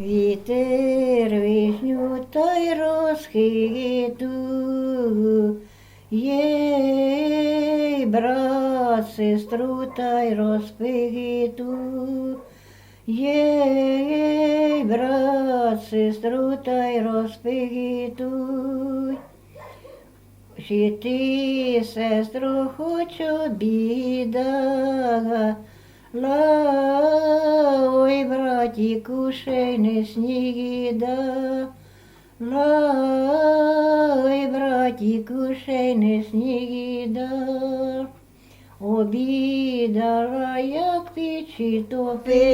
Вітер вишню та й розхиту. Єй, брат, сестру та й розпиту. Єй, брат, сестру та й розпитуй. Чи ти, сестро, хоч обіда, ой, братіку, ще не сніда, ла, ой, братіку, ще й не сніда. Обідала, як печі топила,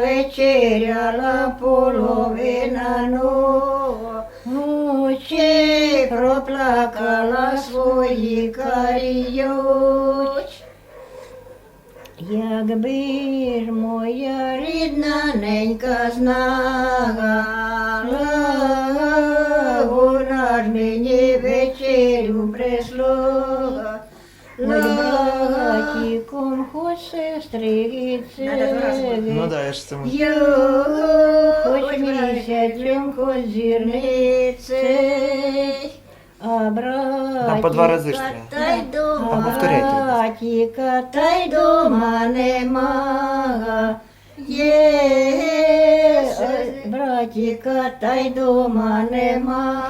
вечеряла половина ночі, проплакала свої карі очі. Якби ж моя рідна ненька знала, вона ж мені вечерю прислала, Латіком хоч сестрице, Ну да, я ж це можу. Йо, хоч місяцем, хоч зірницей, а братіка Там по два рази ж та й дома, Там повторяйте. братіка та й дома нема. Є, братіка та й дома нема.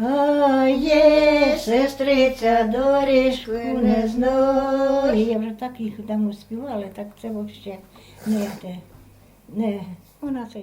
А є, сестриця доріжку не знає. Я вже так їх давно співала, так це взагалі не те. Не, вона це.